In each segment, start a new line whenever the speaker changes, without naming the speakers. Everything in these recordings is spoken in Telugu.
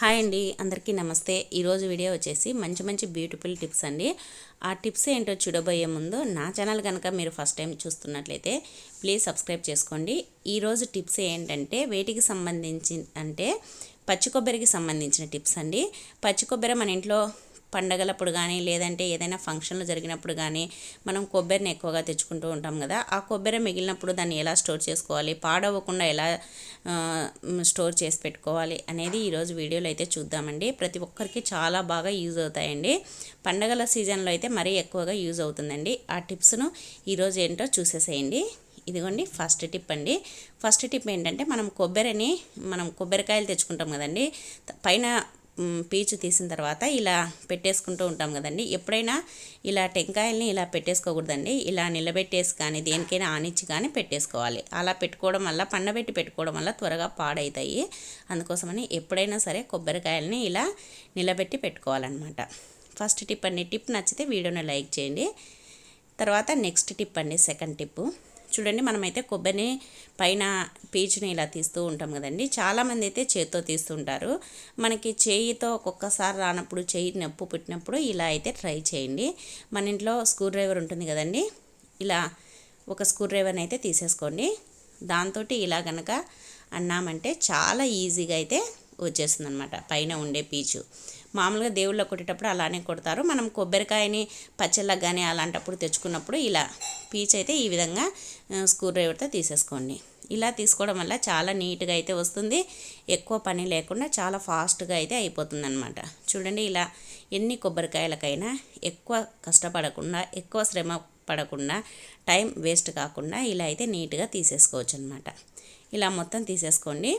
హాయ్ అండి అందరికీ నమస్తే. ఈరోజు వీడియో వచ్చేసి మంచి మంచి బ్యూటిఫుల్ టిప్స్ అండి. ఆ టిప్స్ ఏంటో చూడబోయే ముందు నా ఛానల్ కనుక మీరు ఫస్ట్ టైం చూస్తున్నట్లయితే ప్లీజ్ సబ్స్క్రైబ్ చేసుకోండి. ఈరోజు టిప్స్ ఏంటంటే వేటికి సంబంధించి అంటే పచ్చి కొబ్బరికి సంబంధించిన టిప్స్ అండి. పచ్చి కొబ్బరి మన ఇంట్లో పండగలప్పుడు కానీ లేదంటే ఏదైనా ఫంక్షన్లు జరిగినప్పుడు కానీ మనం కొబ్బరిని ఎక్కువగా తెచ్చుకుంటూ ఉంటాం కదా. ఆ కొబ్బరి మిగిలినప్పుడు దాన్ని ఎలా స్టోర్ చేసుకోవాలి? పాడవకుండా ఎలా స్టోర్ చేసి పెట్టుకోవాలి అనేది ఈరోజు వీడియోలో అయితే చూద్దామండి. ప్రతి ఒక్కరికి చాలా బాగా యూజ్ అవుతాయండి. పండగల సీజన్లో అయితే మరీ ఎక్కువగా యూజ్ అవుతుందండి. ఆ టిప్స్ను ఈరోజు ఏంటో చూసేసేయండి. ఇదిగోండి ఫస్ట్ టిప్ అండి. ఫస్ట్ టిప్ ఏంటంటే మనం కొబ్బరిని మనం కొబ్బరికాయలు తెచ్చుకుంటాం కదండి. పైన పీచు తీసిన తర్వాత ఇలా పెట్టేసుకుంటూ ఉంటాం కదండి. ఎప్పుడైనా ఇలా టెంకాయల్ని ఇలా పెట్టేసుకోకూడదండి. ఇలా నిలబెట్టేసి కానీ దేనికైనా ఆనిచ్చి కానీ పెట్టేసుకోవాలి. అలా పెట్టుకోవడం వల్ల పండబెట్టి పెట్టుకోవడం వల్ల త్వరగా పాడవుతాయి అందుకోసమని ఎప్పుడైనా సరే కొబ్బరికాయల్ని ఇలా నిలబెట్టి పెట్టుకోవాలన్నమాట. ఫస్ట్ టిప్ అండి టిప్ నచ్చితే వీడియోని లైక్ చేయండి. తర్వాత నెక్స్ట్ టిప్ అండి సెకండ్ టిప్పు. చూడండి మనమైతే కొబ్బరిని పైన పీచుని ఇలా తీస్తూ ఉంటాం కదండి. చాలామంది అయితే చేతితో తీస్తుంటారు. మనకి చేయితో ఒక్కొక్కసారి రానప్పుడు చేయి నొప్పు పుట్టినప్పుడు ఇలా అయితే ట్రై చేయండి. మన ఇంట్లో స్క్రూ డ్రైవర్ ఉంటుంది కదండి. ఇలా ఒక స్క్రూ డ్రైవర్ని అయితే తీసేసుకోండి. దాంతో ఇలా కనుక అన్నామంటే చాలా ఈజీగా అయితే వచ్చేస్తుంది అనమాట పైన ఉండే పీచు. మామూలుగా దేవుళ్ళ కొట్టేటప్పుడు అలానే కొడతారు. మనం కొబ్బరికాయని పచ్చళ్ళకు కానీ అలాంటప్పుడు తెచ్చుకున్నప్పుడు ఇలా పీచు అయితే ఈ విధంగా స్క్రూ డ్రైవర్తో తీసేసుకోండి. ఇలా తీసుకోవడం వల్ల చాలా నీట్గా అయితే వస్తుంది. ఎక్కువ పని లేకుండా చాలా ఫాస్ట్గా అయితే అయిపోతుంది అనమాట చూడండి ఇలా ఎన్ని కొబ్బరికాయలకైనా ఎక్కువ కష్టపడకుండా ఎక్కువ శ్రమ పడకుండా టైం వేస్ట్ కాకుండా ఇలా అయితే నీట్గా తీసేసుకోవచ్చు అనమాట ఇలా మొత్తం తీసేసుకోండి.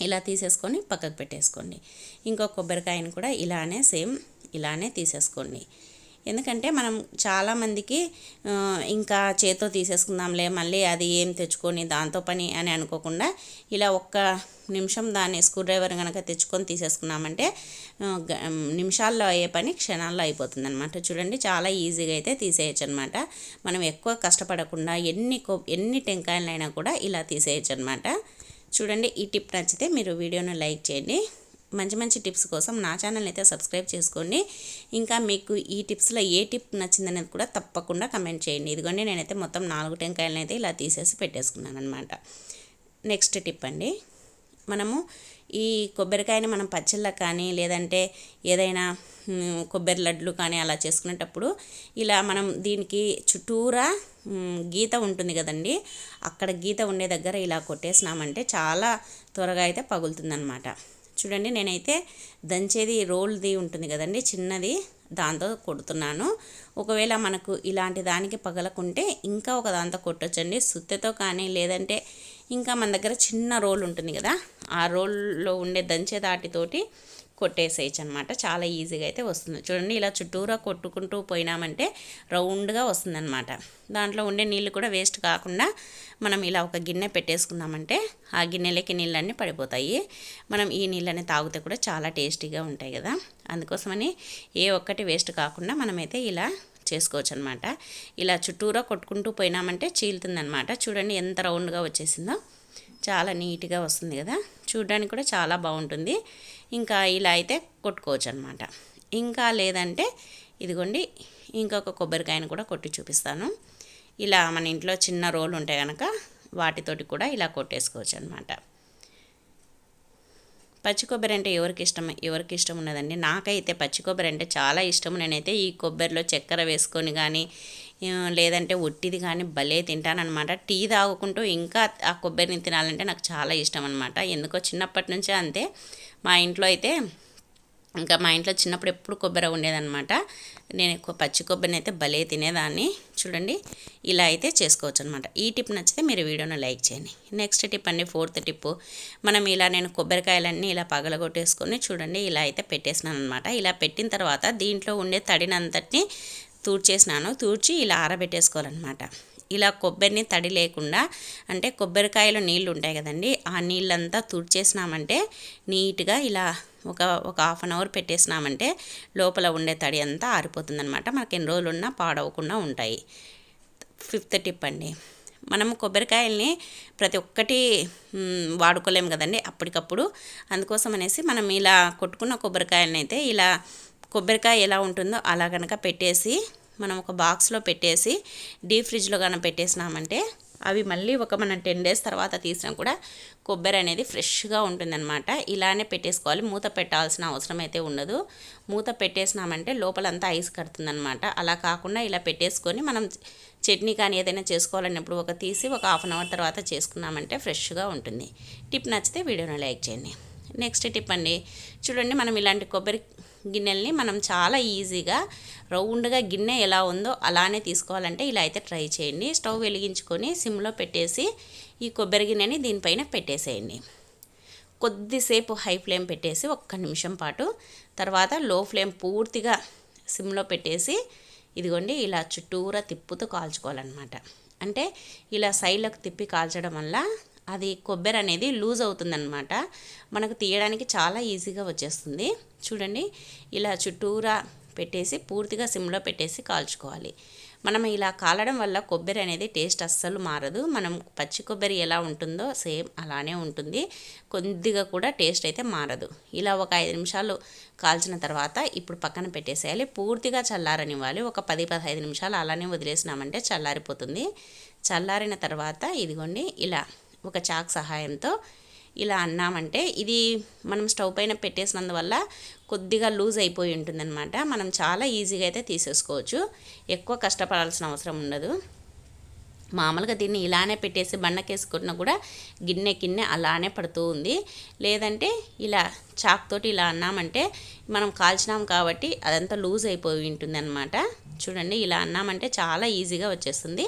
ఇలా తీసేసుకొని పక్కకు పెట్టేసుకోండి. ఇంకో కొబ్బరికాయని కూడా ఇలానే సేమ్ ఇలానే తీసేసుకోండి. ఎందుకంటే మనం చాలామందికి ఇంకా చేత్తో తీసేసుకుందాంలే మళ్ళీ అది ఏం తెచ్చుకొని దాంతో పని అని అనుకోకుండా ఇలా ఒక్క నిమిషం దాన్ని స్క్రూ డ్రైవర్ కనుక తెచ్చుకొని తీసేసుకున్నామంటే గ- నిమిషాల్లో అయ్యే పని క్షణాల్లో అయిపోతుంది అనమాట చూడండి చాలా ఈజీగా అయితే తీసేయచ్చు అనమాట మనం ఎక్కువ కష్టపడకుండా ఎన్ని ఎన్ని టెంకాయలైనా కూడా ఇలా తీసేయచ్చు అనమాట చూడండి ఈ టిప్ నచ్చితే మీరు వీడియోను లైక్ చేయండి. మంచి మంచి టిప్స్ కోసం నా ఛానల్ అయితే సబ్స్క్రైబ్ చేసుకోండి. ఇంకా మీకు ఈ టిప్స్లో ఏ టిప్ నచ్చిందనేది కూడా తప్పకుండా కమెంట్ చేయండి. ఇదిగోండి నేనైతే మొత్తం నాలుగు టెంకాయలను అయితే ఇలా తీసేసి పెట్టేసుకున్నాను అనమాట నెక్స్ట్ టిప్ అండి. మనము ఈ కొబ్బరికాయని మనం పచ్చళ్ళ కానీ లేదంటే ఏదైనా కొబ్బరి లడ్లు కానీ అలా చేసుకునేటప్పుడు ఇలా మనం దీనికి చుట్టూరా గీత ఉంటుంది కదండి. అక్కడ గీత ఉండే దగ్గర ఇలా కొట్టేసినామంటే చాలా త్వరగా అయితే పగులుతుందనమాట చూడండి నేనైతే దంచేది రోల్ది ఉంటుంది కదండి చిన్నది దాంతో కొడుతున్నాను. ఒకవేళ మనకు ఇలాంటి దానికి పగలకుంటే ఇంకా ఒక దాంతో కొట్టొచ్చండి. సుత్తెతో కానీ లేదంటే ఇంకా మన దగ్గర చిన్న రోల్ ఉంటుంది కదా ఆ రోల్లో ఉండే దంచే దాటితోటి కొట్టేసేయచ్చు అనమాట చాలా ఈజీగా అయితే వస్తుంది. చూడండి ఇలా చుట్టూరా కొట్టుకుంటూ పోయినామంటే రౌండ్గా వస్తుందన్నమాట దాంట్లో ఉండే నీళ్ళు కూడా వేస్ట్ కాకుండా మనం ఇలా ఒక గిన్నె పెట్టేసుకున్నామంటే ఆ గిన్నెలకి నీళ్ళన్నీ పడిపోతాయి. మనం ఈ నీళ్ళని తాగితే కూడా చాలా టేస్టీగా ఉంటాయి కదా. అందుకోసమని ఏ ఒక్కటి వేస్ట్ కాకుండా మనమైతే ఇలా చేసుకోవచ్చు అనమాట ఇలా చుట్టూరా కొట్టుకుంటూ పోయినామంటే చీలుతుందనమాట. చూడండి ఎంత రౌండ్గా వచ్చేసిందో. చాలా నీట్గా వస్తుంది కదా. చూడడానికి కూడా చాలా బాగుంటుంది. ఇంకా ఇలా అయితే కొట్టుకోవచ్చు అనమాట ఇంకా లేదంటే ఇదిగోండి ఇంకొక కొబ్బరికాయను కూడా కొట్టి చూపిస్తాను. ఇలా మన ఇంట్లో చిన్న రోలు ఉంటాయి కనుక వాటితోటి కూడా ఇలా కొట్టేసుకోవచ్చు అనమాట పచ్చి కొబ్బరి అంటే ఎవరికి ఇష్టం? ఎవరికి ఇష్టం ఉన్నదండి? నాకైతే పచ్చి కొబ్బరి అంటే చాలా ఇష్టం. నేనైతే ఈ కొబ్బరిలో చక్కెర వేసుకొని కానీ లేదంటే ఒట్టిది కానీ భలే తింటానన్నమాట. టీ తాగుకుంటూ ఇంకా ఆ కొబ్బరిని తినాలంటే నాకు చాలా ఇష్టం అనమాట ఎందుకో చిన్నప్పటి నుంచే అంతే. మా ఇంట్లో అయితే ఇంకా మా ఇంట్లో చిన్నప్పుడు ఎప్పుడు కొబ్బరి ఉండేదనమాట నేను ఎక్కువ పచ్చి కొబ్బరిని అయితే భలే తినేదాన్ని. చూడండి ఇలా అయితే చేసుకోవచ్చు అనమాట ఈ టిప్ నచ్చితే మీరు వీడియోను లైక్ చేయండి. నెక్స్ట్ టిప్ అండి ఫోర్త్ టిప్ మనం ఇలా నేను కొబ్బరికాయలన్నీ ఇలా పగలగొట్టేసుకొని చూడండి ఇలా అయితే పెట్టేసినాను అనమాట ఇలా పెట్టిన తర్వాత దీంట్లో ఉండే తడినంతటిని తూడ్చేసినాను. తూడ్చి ఇలా ఆరబెట్టేసుకోవాలన్నమాట. ఇలా కొబ్బరిని తడి లేకుండా అంటే కొబ్బరికాయలో నీళ్ళు ఉంటాయి కదండి ఆ నీళ్ళంతా తుడిచేసినామంటే నీట్గా ఇలా ఒక ఒక హాఫ్ అన్ అవర్ పెట్టేసినామంటే లోపల ఉండే తడి అంతా ఆరిపోతుందనమాట మనకి ఎన్ని రోజులు ఉన్నా పాడవకుండా ఉంటాయి. ఫిఫ్త్ టిప్ అండి. మనం కొబ్బరికాయల్ని ప్రతి ఒక్కటి వాడుకోలేము కదండి అప్పటికప్పుడు. అందుకోసం అనేసి మనం ఇలా కొట్టుకున్న కొబ్బరికాయలని అయితే ఇలా కొబ్బరికాయ ఎలా ఉంటుందో అలా కనుక పెట్టేసి మనం ఒక బాక్స్లో పెట్టేసి డీప్ ఫ్రిడ్జ్లో కానీ పెట్టేసినామంటే అవి మళ్ళీ ఒక మనం టెన్ డేస్ తర్వాత తీసినా కూడా కొబ్బరి అనేది ఫ్రెష్గా ఉంటుందన్నమాట. ఇలానే పెట్టేసుకోవాలి. మూత పెట్టాల్సిన అవసరం అయితే ఉండదు. మూత పెట్టేసినామంటే లోపలంతా ఐస్ కడుతుందన్నమాట. అలా కాకుండా ఇలా పెట్టేసుకొని మనం చట్నీ కానీ ఏదైనా చేసుకోవాలన్నప్పుడు ఒక తీసి ఒక హాఫ్ అన్ అవర్ తర్వాత చేసుకున్నామంటే ఫ్రెష్గా ఉంటుంది. టిప్ నచ్చితే వీడియోని లైక్ చేయండి. నెక్స్ట్ టిప్ అండి. చూడండి మనం ఇలాంటి కొబ్బరి గిన్నెల్ని మనం చాలా ఈజీగా రౌండ్గా గిన్నె ఎలా ఉందో అలానే తీసుకోవాలంటే ఇలా అయితే ట్రై చేయండి. స్టవ్ వెలిగించుకొని సిమ్లో పెట్టేసి ఈ కొబ్బరి గిన్నెని దీనిపైన పెట్టేసేయండి. కొద్దిసేపు హై ఫ్లేమ్ పెట్టేసి ఒక్క నిమిషం పాటు తర్వాత లో ఫ్లేమ్ పూర్తిగా సిమ్లో పెట్టేసి ఇదిగోండి ఇలా చుట్టూరా తిప్పుతూ కాల్చుకోవాలన్నమాట. అంటే ఇలా సైడ్లకు తిప్పి కాల్చడం వల్ల అది కొబ్బరి అనేది లూజ్ అవుతుందన్నమాట. మనకు తీయడానికి చాలా ఈజీగా వచ్చేస్తుంది. చూడండి ఇలా చుట్టూరా పెట్టేసి పూర్తిగా సిమ్లో పెట్టేసి కాల్చుకోవాలి. మనం ఇలా కాలడం వల్ల కొబ్బరి అనేది టేస్ట్ అస్సలు మారదు. మనం పచ్చి కొబ్బరి ఎలా ఉంటుందో సేమ్ అలానే ఉంటుంది. కొద్దిగా కూడా టేస్ట్ అయితే మారదు. ఇలా ఒక ఐదు నిమిషాలు కాల్చిన తర్వాత ఇప్పుడు పక్కన పెట్టేసేయాలి. పూర్తిగా చల్లారనివ్వాలి. ఒక పది పదహైదు నిమిషాలు అలానే వదిలేసినామంటే చల్లారిపోతుంది. చల్లారిన తర్వాత ఇదిగోండి ఇలా ఒక చాక్ సహాయంతో ఇలా అన్నామంటే ఇది మనం స్టవ్ పైన పెట్టేసినందువల్ల కొద్దిగా లూజ్ అయిపోయి ఉంటుందన్నమాట. మనం చాలా ఈజీగా అయితే తీసేసుకోవచ్చు. ఎక్కువ కష్టపడాల్సిన అవసరం ఉండదు. మామూలుగా దీన్ని ఇలానే పెట్టేసి బండకేసుకున్నా కూడా గిన్నె గిన్నె అలానే పడుతూ ఉంది. లేదంటే ఇలా చాక్ తోటి ఇలా అన్నామంటే మనం కాల్చినాం కాబట్టి అదంతా లూజ్ అయిపోయి ఉంటుంది అనమాట చూడండి ఇలా అన్నామంటే చాలా ఈజీగా వచ్చేస్తుంది.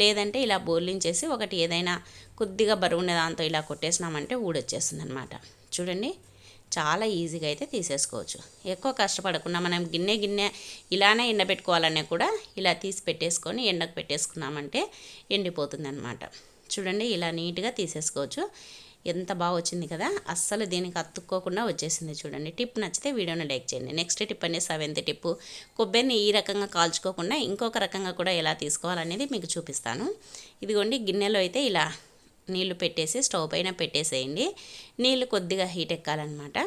లేదంటే ఇలా బోర్లించేసి ఒకటి ఏదైనా కొద్దిగా బరువున్న దాంతో ఇలా కొట్టేసినామంటే ఊడొచ్చేస్తుంది అనమాట చూడండి చాలా ఈజీగా అయితే తీసేసుకోవచ్చు. ఎక్కువ కష్టపడకుండా మనం గిన్నె గిన్నె ఇలానే ఎండబెట్టుకోవాలనే కూడా ఇలా తీసి పెట్టేసుకొని ఎండకు పెట్టేసుకున్నామంటే ఎండిపోతుంది అనమాట చూడండి ఇలా నీట్గా తీసేసుకోవచ్చు. ఎంత బాగా వచ్చింది కదా అస్సలు దీనికి అతుక్కోకుండా వచ్చేసింది చూడండి. టిప్ నచ్చితే వీడియోని లైక్ చేయండి. నెక్స్ట్ టిప్ అనేది సెవెంత్ టిప్. కొబ్బరిని ఈ రకంగా కాల్చుకోకుండా ఇంకొక రకంగా కూడా ఎలా తీసుకోవాలనేది మీకు చూపిస్తాను. ఇదిగోండి గిన్నెలో అయితే ఇలా నీళ్ళు పెట్టేసి స్టవ్ పైన పెట్టేసేయండి. నీళ్ళు కొద్దిగా హీట్ ఎక్కాలన్నమాట.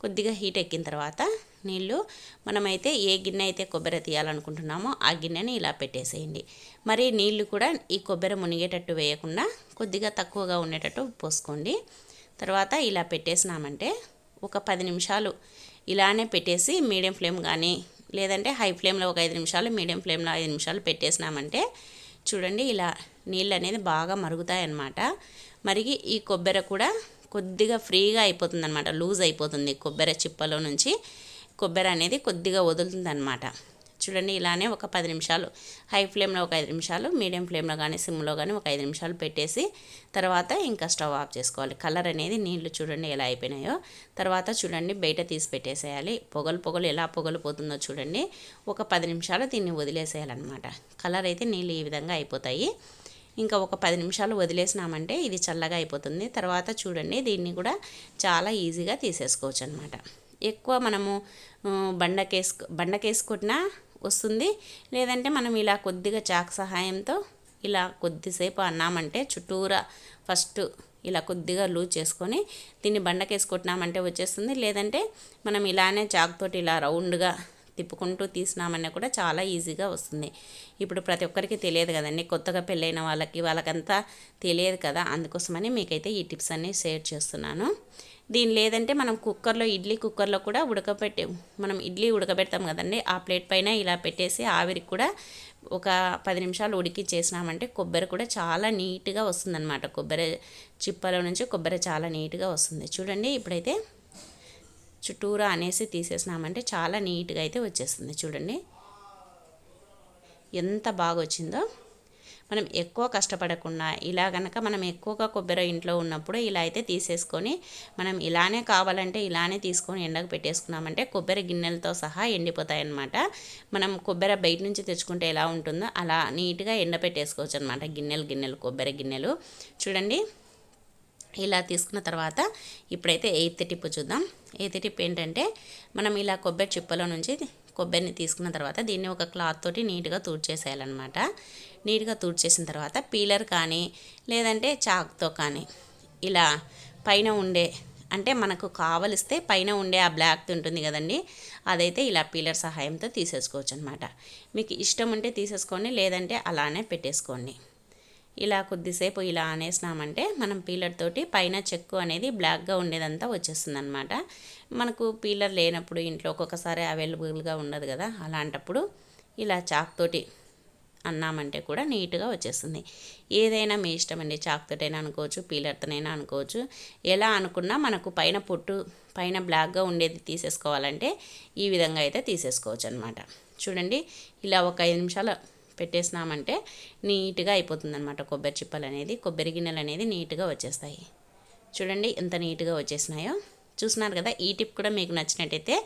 కొద్దిగా హీట్ ఎక్కిన తర్వాత నీళ్ళు మనమైతే ఏ గిన్నె అయితే కొబ్బరి తీయాలనుకుంటున్నామో ఆ గిన్నెని ఇలా పెట్టేసేయండి. మరి నీళ్ళు కూడా ఈ కొబ్బరి మునిగేటట్టు వేయకుండా కొద్దిగా తక్కువగా ఉండేటట్టు పోసుకోండి. తర్వాత ఇలా పెట్టేసినామంటే ఒక పది నిమిషాలు ఇలానే పెట్టేసి మీడియం ఫ్లేమ్ కానీ లేదంటే హై ఫ్లేమ్లో ఒక ఐదు నిమిషాలు మీడియం ఫ్లేమ్లో ఐదు నిమిషాలు పెట్టేసినామంటే చూడండి ఇలా నీళ్ళు అనేది బాగా మరుగుతాయి అన్నమాట మరిగి ఈ కొబ్బరి కూడా కొద్దిగా ఫ్రీగా అయిపోతుంది అనమాట లూజ్ అయిపోతుంది కొబ్బరి చిప్పలో నుంచి. కొబ్బరి అనేది కొద్దిగా వదులుతుంది అనమాట చూడండి ఇలానే ఒక పది నిమిషాలు. హై ఫ్లేమ్లో ఒక ఐదు నిమిషాలు మీడియం ఫ్లేమ్లో కానీ సిమ్లో కానీ ఒక ఐదు నిమిషాలు పెట్టేసి తర్వాత ఇంకా స్టవ్ ఆఫ్ చేసుకోవాలి. కలర్ అనేది నీళ్ళు చూడండి ఎలా అయిపోయినాయో. తర్వాత చూడండి బయట తీసి పెట్టేసేయాలి. పొగలు పొగలు ఎలా పొగలు పోతుందో చూడండి. ఒక పది నిమిషాలు దీన్ని వదిలేసేయాలన్నమాట. కలర్ అయితే నీళ్ళు ఈ విధంగా అయిపోతాయి. ఇంకా ఒక పది నిమిషాలు వదిలేసినామంటే ఇది చల్లగా అయిపోతుంది. తర్వాత చూడండి దీన్ని కూడా చాలా ఈజీగా తీసేసుకోవచ్చు అనమాట ఎక్కువ మనము బండకేసు బండకేసుకున్నా వస్తుంది. లేదంటే మనం ఇలా కొద్దిగా చాక్ సహాయంతో ఇలా కొద్దిసేపు అన్నామంటే చుట్టూరా ఫస్ట్ ఇలా కొద్దిగా లూజ్ చేసుకొని దీన్ని బండకేసుకుంటున్నామంటే వచ్చేస్తుంది. లేదంటే మనం ఇలానే చాక్తోటి ఇలా రౌండ్గా తిప్పుకుంటూ తీసినామన్నా కూడా చాలా ఈజీగా వస్తుంది. ఇప్పుడు ప్రతి ఒక్కరికి తెలియదు కదండి. కొత్తగా పెళ్ళైన వాళ్ళకి వాళ్ళకంతా తెలియదు కదా. అందుకోసమని మీకైతే ఈ టిప్స్ అన్నీ షేర్ చేస్తున్నాను. దీని లేదంటే మనం కుక్కర్లో ఇడ్లీ కుక్కర్లో కూడా ఉడకబెట్టే మనం ఇడ్లీ ఉడకబెడతాం కదండి. ఆ ప్లేట్ పైన ఇలా పెట్టేసి ఆవిరికి కూడా ఒక పది నిమిషాలు ఉడికి చేసినామంటే కొబ్బరి కూడా చాలా నీట్గా వస్తుందన్నమాట. కొబ్బరి చిప్పలో నుంచి కొబ్బరి చాలా నీట్గా వస్తుంది. చూడండి ఇప్పుడైతే చుట్టూరా అనేసి తీసేసినామంటే చాలా నీట్గా అయితే వచ్చేస్తుంది. చూడండి. ఎంత బాగా వచ్చిందో మనం ఎక్కువ కష్టపడకుండా ఇలా కనుక మనం ఎక్కువగా కొబ్బరి ఇంట్లో ఉన్నప్పుడు ఇలా అయితే తీసేసుకొని మనం ఇలానే కావాలంటే ఇలానే తీసుకొని ఎండకు పెట్టేసుకున్నామంటే కొబ్బరి గిన్నెలతో సహా ఎండిపోతాయి అన్నమాట మనం కొబ్బరి బయట నుంచి తెచ్చుకుంటే ఎలా ఉంటుందో అలా నీట్గా ఎండ పెట్టేసుకోవచ్చు అనమాట గిన్నెలు గిన్నెలు కొబ్బరి గిన్నెలు. చూడండి. ఇలా తీసుకున్న తర్వాత ఇప్పుడైతే ఎయిత్ టిప్ చూద్దాం. ఎయిత్ టిప్ ఏంటంటే మనం ఇలా కొబ్బరి చిప్పలో నుంచి కొబ్బరిని తీసుకున్న తర్వాత దీన్ని ఒక క్లాత్ తోటి నీట్గా తూడ్చేసేయాలన్నమాట. నీట్గా తూడ్చేసిన తర్వాత పీలర్ కానీ లేదంటే చాక్తో కానీ ఇలా పైన ఉండే అంటే మనకు కావలిస్తే పైన ఉండే ఆ బ్లాక్ ఉంటుంది కదండి అదైతే ఇలా పీలర్ సహాయంతో తీసేసుకోవచ్చు అనమాట మీకు ఇష్టం ఉంటే తీసేసుకోండి లేదంటే అలానే పెట్టేసుకోండి. ఇలా కొద్దిసేపు ఇలా అనేసినామంటే మనం పీలర్ తోటి పైన చెక్కు అనేది బ్లాక్గా ఉండేదంతా వచ్చేస్తుంది అనమాట మనకు పీలర్ లేనప్పుడు ఇంట్లో ఒక్కొక్కసారి అవైలబుల్గా ఉండదు కదా అలాంటప్పుడు ఇలా చాక్ తోటి అన్నామంటే కూడా నీట్గా వచ్చేస్తుంది. ఏదైనా మీ ఇష్టం అండి చాక్తోటైనా అనుకోవచ్చు పీలర్తోనైనా అనుకోవచ్చు ఎలా అనుకున్నా మనకు పైన పొట్టు పైన బ్లాక్గా ఉండేది తీసేసుకోవాలంటే ఈ విధంగా అయితే తీసేసుకోవచ్చు అనమాట చూడండి ఇలా ఒక ఐదు నిమిషాలు పెట్టేసినామంటే నీట్గా అయిపోతుంది అనమాట కొబ్బరి చిప్పలు అనేది కొబ్బరి గిన్నెలు అనేది నీట్గా వచ్చేస్తాయి. చూడండి ఎంత నీట్గా వచ్చేసినాయో. చూస్తున్నారు కదా ఈ టిప్ కూడా మీకు నచ్చినట్టయితే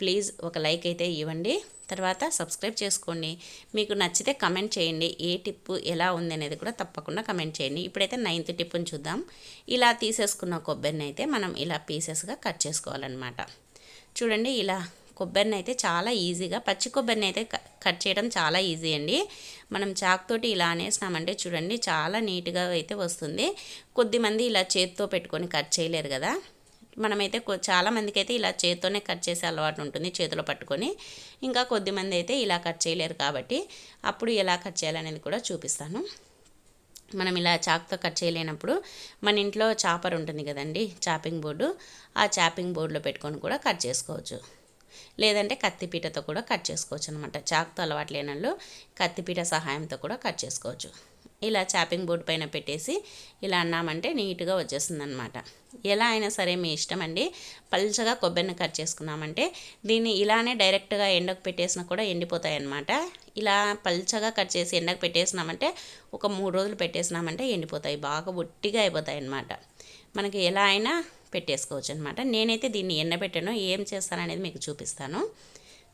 ప్లీజ్ ఒక లైక్ అయితే ఇవ్వండి. తర్వాత సబ్స్క్రైబ్ చేసుకోండి. మీకు నచ్చితే కమెంట్ చేయండి ఏ టిప్పు ఎలా ఉంది అనేది కూడా తప్పకుండా కమెంట్ చేయండి. ఇప్పుడైతే నైన్త్ టిప్పుని చూద్దాం. ఇలా తీసేసుకున్న కొబ్బరిని అయితే మనం ఇలా పీసెస్గా కట్ చేసుకోవాలన్నమాట. చూడండి ఇలా కొబ్బరిని అయితే చాలా ఈజీగా పచ్చి కొబ్బరిని అయితే కట్ చేయడం చాలా ఈజీ అండి. మనం చాక్ తోటి ఇలా అనేసినామంటే చూడండి చాలా నీట్గా అయితే వస్తుంది. కొద్దిమంది ఇలా చేతితో పెట్టుకొని కట్ చేయలేరు కదా. మనమైతే చాలా మందికి అయితే ఇలా చేతితోనే కట్ చేసే అలవాటు ఉంటుంది చేతిలో పట్టుకొని. ఇంకా కొద్దిమంది అయితే ఇలా కట్ చేయలేరు కాబట్టి అప్పుడు ఎలా కట్ చేయాలనేది కూడా చూపిస్తాను. మనం ఇలా చాక్తో కట్ చేయలేనప్పుడు మన ఇంట్లో చాపర్ ఉంటుంది కదండి చాపింగ్ బోర్డు. ఆ చాపింగ్ బోర్డులో పెట్టుకొని కూడా కట్ చేసుకోవచ్చు. లేదంటే కత్తిపీటతో కూడా కట్ చేసుకోవచ్చు అనమాట చాక్తో అలవాటు లేనళ్ళు కత్తిపీట సహాయంతో కూడా కట్ చేసుకోవచ్చు. ఇలా చాపింగ్ బోర్డు పైన పెట్టేసి ఇలా అన్నామంటే నీట్గా వచ్చేస్తుంది అనమాట ఎలా అయినా సరే మీ ఇష్టం అండి. పల్చగా కొబ్బరిని కట్ చేసుకున్నామంటే దీన్ని ఇలానే డైరెక్ట్గా ఎండకు పెట్టేసినా కూడా ఎండిపోతాయి అన్నమాట ఇలా పల్చగా కట్ చేసి ఎండకు పెట్టేసినామంటే ఒక మూడు రోజులు పెట్టేసినామంటే ఎండిపోతాయి. బాగా ఒట్టిగా అయిపోతాయి అన్నమాట మనకి ఎలా అయినా పెట్టేసుకోవచ్చు అనమాట నేనైతే దీన్ని ఎండబెట్టాను. ఏం చేస్తాననేది మీకు చూపిస్తాను.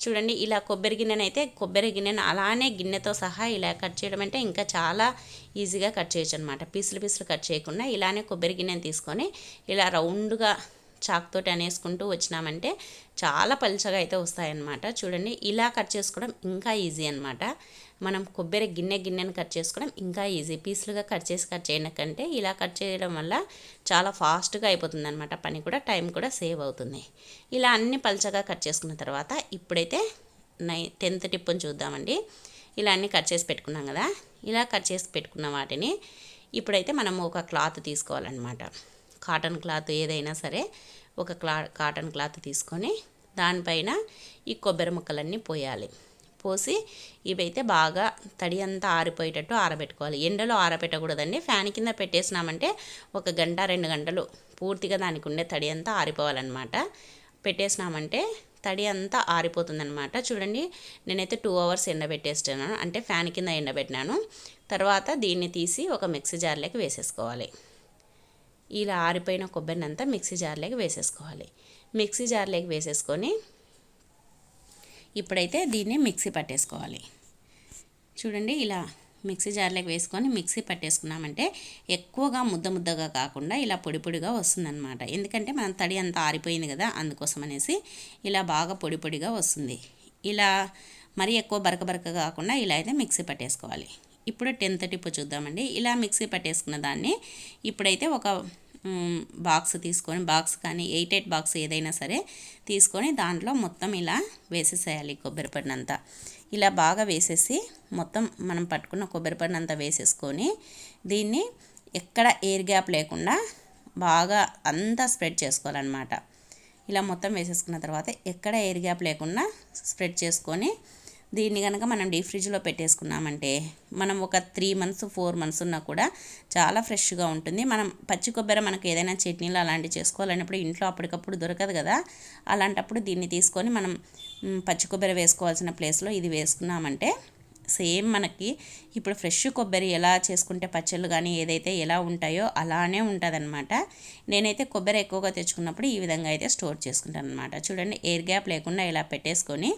చూడండి ఇలా కొబ్బరి గిన్నెను అయితే కొబ్బరి గిన్నెను అలానే గిన్నెతో సహా ఇలా కట్ చేయడం అంటే ఇంకా చాలా ఈజీగా కట్ చేయొచ్చు అనమాట పీసులు పీసులు కట్ చేయకుండా ఇలానే కొబ్బరి గిన్నెను తీసుకొని ఇలా రౌండ్గా చాక్తోటి అనేసుకుంటూ వచ్చినామంటే చాలా పలుచగా అయితే వస్తాయన్నమాట చూడండి ఇలా కట్ చేసుకోవడం ఇంకా ఈజీ అనమాట. మనం కొబ్బరి గిన్నె గిన్నెని కట్ చేసుకోవడం ఇంకా ఈజీ పీసులుగా కట్ చేసి కట్ చేయడం కంటే ఇలా కట్ చేయడం వల్ల చాలా ఫాస్ట్గా అయిపోతుంది అనమాట పని కూడా టైం కూడా సేవ్ అవుతుంది. ఇలా అన్ని పల్చగా కట్ చేసుకున్న తర్వాత ఇప్పుడైతే నై టెన్త్ టిప్పుని చూద్దామండి. ఇలా అన్నీ కట్ చేసి పెట్టుకున్నాం కదా. ఇలా కట్ చేసి పెట్టుకున్న వాటిని ఇప్పుడైతే మనం ఒక క్లాత్ తీసుకోవాలన్నమాట. కాటన్ క్లాత్ ఏదైనా సరే ఒక క్లా కాటన్ క్లాత్ తీసుకొని దానిపైన ఈ కొబ్బరి ముక్కలన్నీ పోయాలి. పోసి ఇవైతే బాగా తడి అంతా ఆరిపోయేటట్టు ఆరబెట్టుకోవాలి. ఎండలో ఆరబెట్టకూడదండి. ఫ్యాన్ కింద పెట్టేసినామంటే ఒక గంట రెండు గంటలు పూర్తిగా దానికి ఉండే తడి అంతా ఆరిపోవాలన్నమాట. పెట్టేసినామంటే తడి అంతా ఆరిపోతుందనమాట చూడండి నేనైతే టూ అవర్స్ ఎండబెట్టేస్తున్నాను. అంటే ఫ్యాన్ కింద ఎండబెట్టినాను. తర్వాత దీన్ని తీసి ఒక మిక్సీ జార్లోకి వేసేసుకోవాలి. ఇలా ఆరిపోయిన కొబ్బరిని అంతా మిక్సీ జార్లోకి వేసేసుకోవాలి. మిక్సీ జార్లోకి వేసేసుకొని ఇప్పుడైతే దీన్ని మిక్సీ పట్టేసుకోవాలి. చూడండి ఇలా మిక్సీ జార్లోకి వేసుకొని మిక్సీ పట్టేసుకున్నామంటే ఎక్కువగా ముద్ద ముద్దగా కాకుండా ఇలా పొడి పొడిగా వస్తుందన్నమాట. ఎందుకంటే మనం తడి అంతా ఆరిపోయింది కదా అందుకోసం అనేసి ఇలా బాగా పొడి పొడిగా వస్తుంది. ఇలా మరీ ఎక్కువ బరక బరక కాకుండా ఇలా అయితే మిక్సీ పట్టేసుకోవాలి. ఇప్పుడు టెన్త్ టిప్పు చూద్దామండి. ఇలా మిక్సీ పట్టేసుకున్న దాన్ని ఇప్పుడైతే ఒక బాక్స్ తీసుకొని బాక్స్ కానీ ఎయిట్ ఎయిట్ బాక్స్ ఏదైనా సరే తీసుకొని దాంట్లో మొత్తం ఇలా వేసేసేయాలి కొబ్బరి అంతా ఇలా బాగా వేసేసి మొత్తం మనం పట్టుకున్న కొబ్బరి అంతా వేసేసుకొని దీన్ని ఎక్కడ ఎయిర్ గ్యాప్ లేకుండా బాగా అంతా స్ప్రెడ్ చేసుకోవాలన్నమాట. ఇలా మొత్తం వేసేసుకున్న తర్వాత ఎక్కడ ఎయిర్ గ్యాప్ లేకుండా స్ప్రెడ్ చేసుకొని దీన్ని కనుక మనం డీప్ ఫ్రిడ్జ్లో పెట్టేసుకున్నామంటే మనం ఒక త్రీ మంత్స్ ఫోర్ మంత్స్ ఉన్నా కూడా చాలా ఫ్రెష్గా ఉంటుంది. మనం పచ్చి కొబ్బరి మనకు ఏదైనా చట్నీలు అలాంటివి చేసుకోవాలన్నప్పుడు ఇంట్లో అప్పటికప్పుడు దొరకదు కదా. అలాంటప్పుడు దీన్ని తీసుకొని మనం పచ్చి కొబ్బరి వేసుకోవాల్సిన ప్లేస్లో ఇది వేసుకున్నామంటే సేమ్ మనకి ఇప్పుడు ఫ్రెష్ కొబ్బరి ఎలా చేసుకుంటే పచ్చళ్ళు కానీ ఏదైతే ఎలా ఉంటాయో అలానే ఉంటుందన్నమాట. నేనైతే కొబ్బరి ఎక్కువగా తెచ్చుకున్నప్పుడు ఈ విధంగా అయితే స్టోర్ చేసుకుంటాను అనమాట చూడండి ఎయిర్ గ్యాప్ లేకుండా ఇలా పెట్టేసుకొని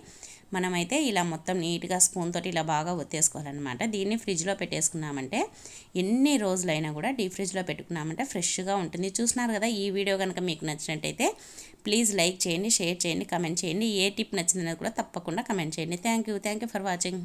మనమైతే ఇలా మొత్తం నీట్గా స్పూన్ తోటి ఇలా బాగా ఒత్తేసుకోవాలన్నమాట. దీన్ని ఫ్రిడ్జ్లో పెట్టేసుకున్నామంటే ఎన్ని రోజులైనా కూడా డీప్ ఫ్రిడ్జ్లో పెట్టుకున్నామంటే ఫ్రెష్గా ఉంటుంది. చూసినారు కదా ఈ వీడియో కనుక మీకు నచ్చినట్టయితే ప్లీజ్ లైక్ చేయండి షేర్ చేయండి కమెంట్ చేయండి. ఏ టిప్ నచ్చిందనేది కూడా తప్పకుండా కమెంట్ చేయండి. Thank you. Thank you for watching.